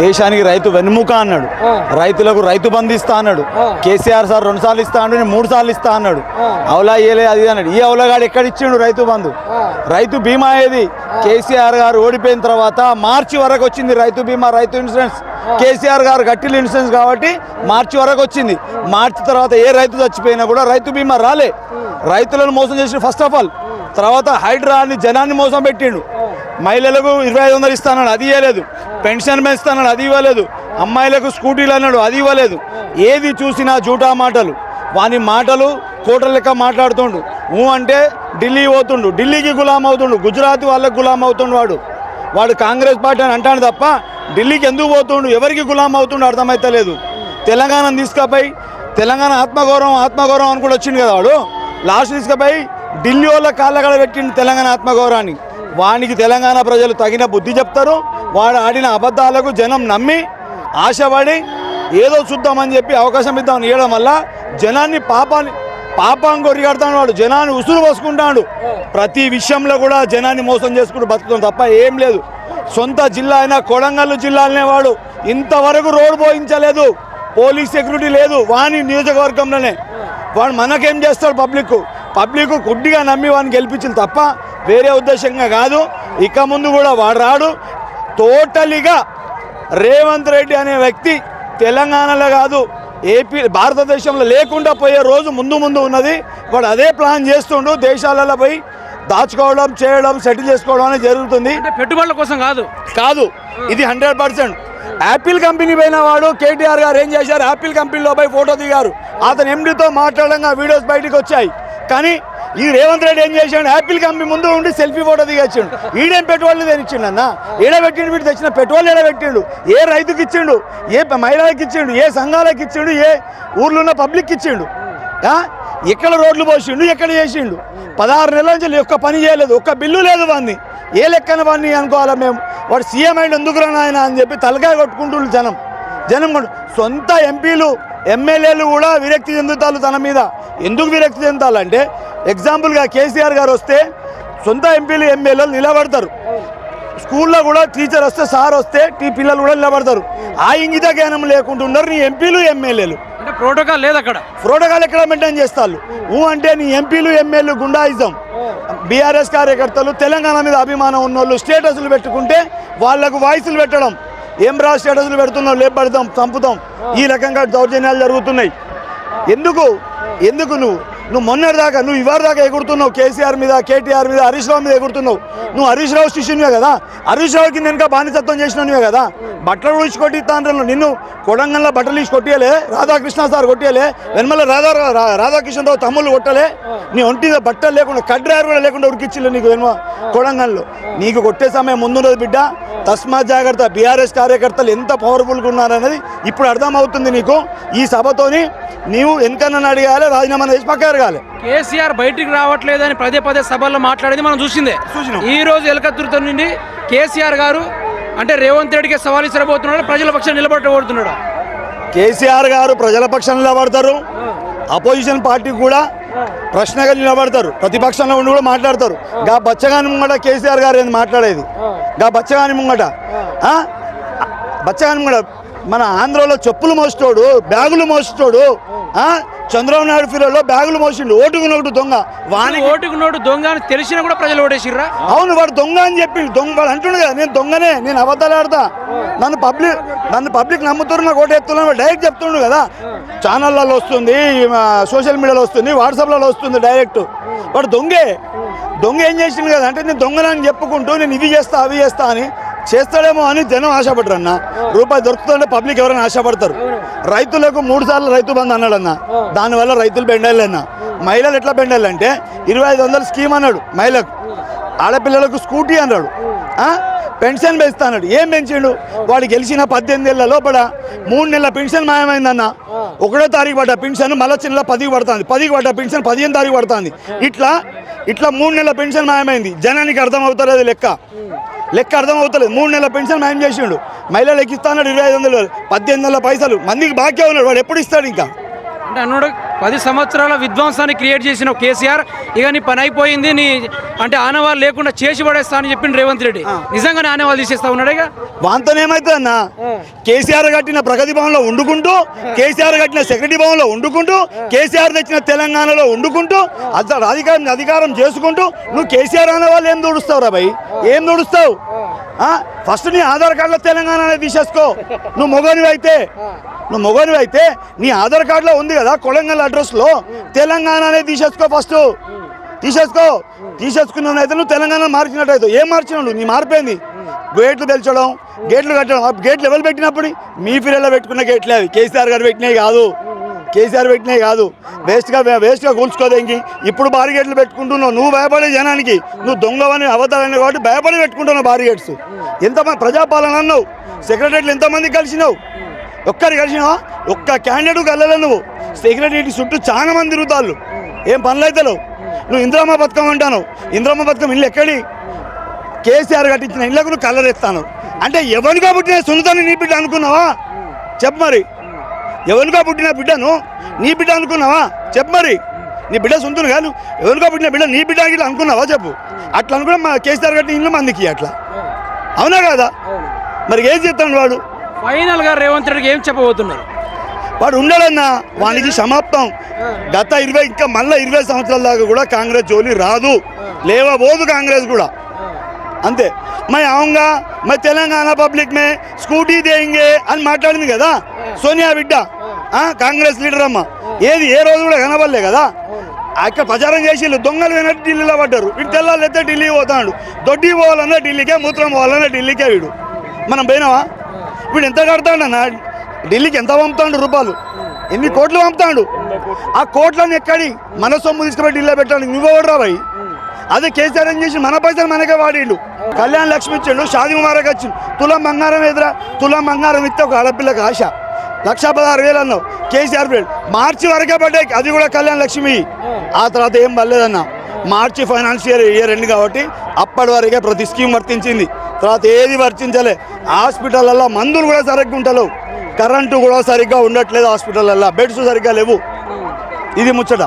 దేశానికి రైతు వెన్నుముక అన్నాడు. రైతులకు రైతు బంధు ఇస్తా అన్నాడు కేసీఆర్ సార్ రెండు సార్లు ఇస్తా అన్నాడు నేను మూడు సార్లు ఇస్తా అన్నాడు. అవలా ఇయ్యలే అది అన్నాడు. ఈ అవలగాడు ఎక్కడ ఇచ్చిండు రైతు బంధు? రైతు బీమా ఏది? కేసీఆర్ గారు ఓడిపోయిన తర్వాత మార్చి వరకు వచ్చింది రైతు బీమా రైతు ఇన్సూరెన్స్. కేసీఆర్ గారు కట్టిన ఇన్సూరెన్స్ కాబట్టి మార్చి వరకు వచ్చింది. మార్చి తర్వాత ఏ రైతు చచ్చిపోయినా కూడా రైతు బీమా రాలే. రైతులను మోసం చేసిన ఫస్ట్ ఆఫ్ ఆల్. తర్వాత హైడ్రా అని జనాన్ని మోసం పెట్టిండు. మహిళలకు ఇరవై ఐదు వందలు ఇస్తానన్నాడు అది ఇవ్వలేదు. పెన్షన్ పెంచుతానన్నాడు అది ఇవ్వలేదు. అమ్మాయిలకు స్కూటీలు అన్నాడు అది ఇవ్వలేదు. ఏది చూసినా జూటా మాటలు. వాని మాటలు కోటల లెక్క మాట్లాడుతుండు. ఊ అంటే ఢిల్లీ పోతుండు. ఢిల్లీకి గులాం అవుతుండు. గుజరాత్ వాళ్ళకి గులాం అవుతుండు వాడు. వాడు కాంగ్రెస్ పార్టీ అని అంటాడు తప్ప ఢిల్లీకి ఎందుకు పోతుండు? ఎవరికి గులాం అవుతుండు అర్థమైతలేదు. తెలంగాణ తీసుకపోయి తెలంగాణ ఆత్మగౌరవం ఆత్మగౌరవం అని కూడా వచ్చింది కదా వాడు. లాస్ట్ తీసుకపోయి ఢిల్లీ వాళ్ళ కాళ్ళగడ పెట్టిండు తెలంగాణ ఆత్మగౌరవాన్ని. వానికి తెలంగాణ ప్రజలు తగిన బుద్ధి చెప్తారు. వాడు ఆడిన అబద్ధాలకు జనం నమ్మి ఆశపడి ఏదో చూద్దామని చెప్పి అవకాశం ఇద్దామని ఇవ్వడం వల్ల జనాన్ని పాపాన్ని పాపం కొరిగడతాడు వాడు. జనాన్ని ఉసురు పోసుకుంటాడు. ప్రతి విషయంలో కూడా జనాన్ని మోసం చేసుకుంటూ బతుకుతాం తప్ప ఏం లేదు. సొంత జిల్లా అయినా కొడంగల్ జిల్లాలనే వాడు. ఇంతవరకు రోడ్డు పోయించలేదు. పోలీస్ సెక్యూరిటీ లేదు. వాని నియోజకవర్గంలోనే. వాడు మనకేం చేస్తాడు పబ్లిక్ పబ్లిక్ గుడ్డిగా నమ్మి వాడిని గెలిపించింది తప్ప వేరే ఉద్దేశంగా కాదు ఇక ముందు కూడా వాడు రాడు టోటలీగా రేవంత్ రెడ్డి అనే వ్యక్తి తెలంగాణలో కాదు ఏపీ భారతదేశంలో లేకుండా పోయే రోజు ముందు ముందు ఉన్నది. వాడు అదే ప్లాన్ చేస్తుండు దేశాలలో పోయి దాచుకోవడం చేయడం సెటిల్ చేసుకోవడం అనేది జరుగుతుంది. పెట్టుబడుల కోసం కాదు. కాదు ఇది హండ్రెడ్ పర్సెంట్. యాపిల్ కంపెనీ పోయిన వాడు కేటీఆర్ గారు ఏం చేశారు? యాపిల్ కంపెనీలో పోయి ఫోటో దిగారు. అతను ఎండితో మాట్లాడంగా వీడియోస్ బయటకు వచ్చాయి. కానీ ఈ రేవంత్ రెడ్డి ఏం చేశాడు యాపిల్ కంపెనీ ముందు ఉండి సెల్ఫీ ఫోటో దిగచ్చిండు. ఈడేం పెట్రోల్ తెచ్చిండు అన్న? ఈడ పెట్టిండు వీడు తెచ్చిన పెట్రోల్ ఈడ పెట్టిండు. ఏ రైతుకి ఇచ్చిండు? ఏ మహిళలకు ఇచ్చిండు? ఏ సంఘాలకు ఇచ్చిండు? ఏ ఊర్లో ఉన్న పబ్లిక్ ఇచ్చిండు ఎక్కడ రోడ్లు పోసిండు? ఎక్కడ చేసిండు? పదహారు నెలల నుంచి ఒక్క పని చేయలేదు. ఒక్క బిల్లు లేదు వాడిని ఏ లెక్కన వాడిని అనుకోవాలా మేము? వాడు సీఎం అయిన ఎందుకు ఆయన అని చెప్పి తలకాయ కొట్టుకుంటుండ్రు జనం. జనం సొంత ఎంపీలు ఎమ్మెల్యేలు కూడా విరక్తి చెందుతారు తన మీద. ఎందుకు విరక్తి చెందాలంటే ఎగ్జాంపుల్గా కేసీఆర్ గారు వస్తే సొంత ఎంపీలు ఎమ్మెల్యేలు నిలబడతారు. స్కూల్లో కూడా టీచర్ వస్తే సార్ వస్తే టీ పిల్లలు కూడా నిలబడతారు. ఆ ఇంగిత జ్ఞానం లేకుండా ఉన్నారు నీ ఎంపీలు ఎమ్మెల్యేలు. అంటే ప్రోటోకాల్ లేదు అక్కడ. ప్రోటోకాల్ ఎక్కడ మెయింటైన్ చేస్తారు? ఊ అంటే నీ ఎంపీలు ఎమ్మెల్యేలు గుండాయిజం. బీఆర్ఎస్ కార్యకర్తలు తెలంగాణ మీద అభిమానం ఉన్నోళ్ళు స్టేటస్లు పెట్టుకుంటే వాళ్ళకు వాయిస్లు పెట్టడం. ఏం రా స్టేటస్లు పెడుతున్నావు? లేపడతాం చంపుతాం. ఈ రకంగా దౌర్జన్యాలు జరుగుతున్నాయి. ఎందుకు? ఎందుకు నువ్వు? నువ్వు మొన్నటి దాకా నువ్వు ఇవాళ దాకా ఎగురుతున్నావు కేసీఆర్ మీద కేటీఆర్ మీద హరీష్ రావు మీద ఎగురుతున్నావు. నువ్వు హరీష్ రావు శిష్యునివే కదా? హరీష్ రావు కింద వెనుక బానిసత్వం చేసినవే కదా? బట్టలు ఊడిచి కొట్టిస్తాను నిన్ను కొడంగల్లో బట్టలు ఇచ్చి కొట్టేయలే రాధాకృష్ణ సార్ కొట్టేయలే వెనమల రాధా రా- తమ్ముళ్ళు కొట్టలే. నీ ఒంటి బట్టలు లేకుండా కడ్రారు కూడా లేకుండా ఉరికిచ్చిల్లు నీకు వెనుమ కొడంగల్లో. నీకు కొట్టే సమయం ముందున్నది బిడ్డ. తస్మాత్ జాగ్రత్త బీఆర్ఎస్ కార్యకర్తలు ఎంత పవర్ఫుల్గా ఉన్నారనేది ఇప్పుడు అర్థమవుతుంది నీకు. ఈ సభతోని నీవు వెనకన్నా అడిగాలి రాజీనామా చేసి పక్కారు ఎరగాలి కేసీఆర్ బయటికి రావట్లేదని పదే పదే సభల్లో మాట్లాడేది మనం చూసిందే. ఈ రోజు ఎలకత్తురుతో నుండి కేసీఆర్ గారు అంటే రేవంత్ రెడ్డికి సవాల్ ఇచ్చబోతున్నాడు ప్రజల పక్షాన్ని నిలబడబోతున్నాడు కేసీఆర్ గారు ప్రజల పక్షాన నిలబడతారు అపోజిషన్ పార్టీ కూడా ప్రశ్నగా నిలబడతారు ప్రతిపక్షంలో ఉండి కూడా మాట్లాడతారు గా బచ్చగాని ముంగట కేసీఆర్ గారు ఏంది మాట్లాడేది గా బచ్చగాని ముంగట? బచ్చగాని ముంగట మన ఆంధ్రలో చెప్పులు మోసేటోడు బ్యాగులు మోసేటోడు ఆ? చంద్రబాబు నాయుడు ఫిరోలో బ్యాగులు మోసిండు ఓటుకున్నట్టు దొంగ. వాని ఓటుకు నోటు దొంగ అని తెలిసినా కూడా ప్రజలు ఓటేసిర్రా? అవును వాడు దొంగ అని చెప్పి దొంగ వాడు అంటుండు కదా నేను దొంగనే నేను అబద్ధాలు ఆడతా. నన్ను పబ్లిక్ నన్ను పబ్లిక్ నమ్ముతున్నారు నాకు ఓటు ఎత్తున్నాను డైరెక్ట్ చెప్తుండు కదా. ఛానళ్ళలో వస్తుంది సోషల్ మీడియాలో వస్తుంది వాట్సాప్లలో వస్తుంది డైరెక్ట్. వాడు దొంగే. దొంగ ఏం చేసిండు కదా అంటే నేను దొంగనని చెప్పుకుంటూ నేను ఇవి చేస్తా అవి చేస్తా అని చేస్తాడేమో అని జనం ఆశపడరు అన్న. రూపాయి దొరుకుతుంటే పబ్లిక్ ఎవరైనా ఆశపడతారు. రైతులకు మూడు సార్లు రైతు బంధు అన్నాడన్న దానివల్ల రైతులు బెండాలన్న మహిళలు ఎట్లా బెండాలంటే ఇరవై ఐదు వందల స్కీమ్ అన్నాడు మహిళకు. ఆడపిల్లలకు స్కూటీ అన్నాడు? పెన్షన్ పెంచుతా అన్నాడు. ఏం పెంచిండు? వాడు గెలిచిన పద్దెనిమిది ఏళ్ళ లోపల మూడు నెలల పెన్షన్ మాయమైందన్న. ఒకటో తారీఖు పడ్డ పెన్షన్ మళ్ళీ చిన్న పదికి పడుతుంది. పదికి పడ్డ పెన్షన్ పదిహేను తారీఖు పడుతుంది. ఇట్లా ఇట్లా మూడు నెలల పెన్షన్ మాయమైంది. జనానికి అర్థం అవుతలేదు లెక్క లెక్క అర్థం అవుతలేదు మూడు నెలల పెన్షన్ మాయం చేసిండు. మహిళలకు ఇస్తాడు ఇరవై ఐదు వందలు పద్దెనిమిది వందల పైసలు. మందికి బాకీ ఉన్నాడు వాడు ఎప్పుడు ఇస్తాడు ఇంకా? అంటే అన్నాడు పది సంవత్సరాల విధ్వంసాన్ని క్రియేట్ చేసిన కేసీఆర్ ఇక నీ పని అయిపోయింది నీ అంటే ఆనవాళ్ళు లేకుండా చేసి పడేస్తా అని చెప్పిండు రేవంత్ రెడ్డి. నిజంగానే ఆనవాళ్ళు తీసేస్తా ఉన్నాడు ఇక? వాంతో ఏమైతుంది అన్న? కేసీఆర్ కట్టిన ప్రగతి భవన్లో వండుకుంటూ కేసీఆర్ కట్టిన సెక్రటరీ భవన్లో వండుకుంటూ కేసీఆర్ తెచ్చిన తెలంగాణలో వండుకుంటూ అసలు అధికారం అధికారం చేసుకుంటూ నువ్వు కేసీఆర్ అనే వాళ్ళు ఏం దూడుస్తావు రా భయ్ ఏం దూడుస్తావు ఫస్ట్ నీ ఆధార్ కార్డులో తెలంగాణ అనేది తీసేసుకో. నువ్వు మొగనివి అయితే నువ్వు మొగనివి అయితే నీ ఆధార్ కార్డులో ఉంది కదా కొడంగల్ అడ్రస్లో తెలంగాణ అనేది తీసేసుకో ఫస్ట్. తీసేసుకో. తీసేసుకున్నావు అయితే నువ్వు తెలంగాణ మార్చినట్టు అవుతావు. ఏం మార్చినావు? నీ మారిపోయింది గేట్లు పెంచడం గేట్లు కట్టడం. గేట్లు ఎవరు పెట్టినప్పుడు? మీ పిల్లలు పెట్టుకున్న గేట్లే అవి. కేసీఆర్ గారు పెట్టినవి కాదు. కేసీఆర్ పెట్టినే కాదు. వేస్ట్గా వేస్ట్గా కూల్చుకోదేంకి ఇప్పుడు బారిగేట్లు పెట్టుకుంటున్నావు. నువ్వు భయపడే జనానికి నువ్వు దొంగవని అవతారని కాబట్టి భయపడి పెట్టుకుంటున్నావు బారిగేట్స్ ఎంతమంది ప్రజాపాలన అన్నావు? సెక్రటరీలు ఎంతమంది కలిసినావు? ఒక్కరు కలిసినావా? ఒక్క క్యాండిడేట్ కలలే నువ్వు. సెక్రటరీ చుట్టూ చాలా మంది తిరుగుతాళ్ళు. ఏం పనులు అయితే నువ్వు ఇంద్రమ్మ పథకం అంటాను ఇంద్రమ్మ పథకం ఇల్లు ఎక్కడి? కేసీఆర్ కట్టించిన ఇళ్ళకు నువ్వు కలరేస్తాను అంటే ఎవరిగా పుట్టిన సున్నితాన్ని నీ బిడ్డ అనుకున్నావా? చెప్పు మరి. ఎవరిగా పుట్టిన బిడ్డను నీ బిడ్డ అనుకున్నావా? చెప్పు మరి. నీ బిడ్డ సొంతును కాదు. ఎవరిగా పుట్టిన బిడ్డ నీ బిడ్డ ఇట్లా అనుకున్నావా? చెప్పు. అట్లా అనుకున్నా మా కేసీఆర్ కట్టిన ఇల్లు మందికి అట్లా. అవునా కాదా? మరి ఏం చెప్తాడు వాడు? ఫైనల్గా రేవంత్ రెడ్డికి ఏం చెప్పబోతున్నారు? వాడు ఉండడన్నా వానికి సమాప్తం. గత ఇరవై ఇంకా మళ్ళీ ఇరవై సంవత్సరాల దాకా కూడా కాంగ్రెస్ జోలి రాదు. లేవబోదు కాంగ్రెస్ కూడా. అంతే. మై ఆਉਂగా మై తెలంగాణ పబ్లిక్ మే స్కూటీ దేయింగే అని మాట్లాడింది కదా? సోనియా బిడ్డ. కాంగ్రెస్ లీడర్ అమ్మ. ఏది? ఏ రోజు కూడా కనబడలే కదా? అక్కడ ప్రచారం చేసి దొంగలు వినట్టు ఢిల్లీలో పడ్డారు. వీడు తెల్లాలు అయితే ఢిల్లీ పోతాడు. దొడ్డి పోవాలన్నా ఢిల్లీకే మూత్రం పోవాలన్నా ఢిల్లీకే వీడు. మనం పోయినావా? వీడు ఎంత కడతాడన్నా ఢిల్లీకి ఎంత పంపుతాడు రూపాయలు? ఎన్ని కోట్లు పంపుతాడు? ఆ కోట్లను ఎక్కడి? మన సొమ్ము తీసుకుపోయి ఢిల్లీలో పెట్టాడు నువ్వెవడరా భయ్? అదే కేసీఆర్ ఏం చేసి మన పైసలు మనకే వాడిండు కళ్యాణ్ లక్ష్మి ఇచ్చిండు షాది ముబారక్ వచ్చిండు. తులం బంగారం ఎదురా తులం బంగారం ఇస్తే ఒక ఆడపిల్లకి ఆశ. లక్ష పదహారు వేలు అన్నావు కేసీఆర్ పేరు. మార్చి వరకే పడ్డాయి అది కూడా కళ్యాణ్ లక్ష్మి. ఆ తర్వాత ఏం పర్లేదన్న. మార్చి ఫైనాన్షియల్ ఇయర్ ఎండ్ కాబట్టి అప్పటి వరకే ప్రతి స్కీమ్ వర్తించింది. తర్వాత ఏది వర్తించలే హాస్పిటల్లో మందులు కూడా సరిగ్గా ఉంటలేవు కరెంటు కూడా సరిగ్గా ఉండట్లేదు హాస్పిటల్లో బెడ్స్ సరిగ్గా లేవు. ఇది ముచ్చట.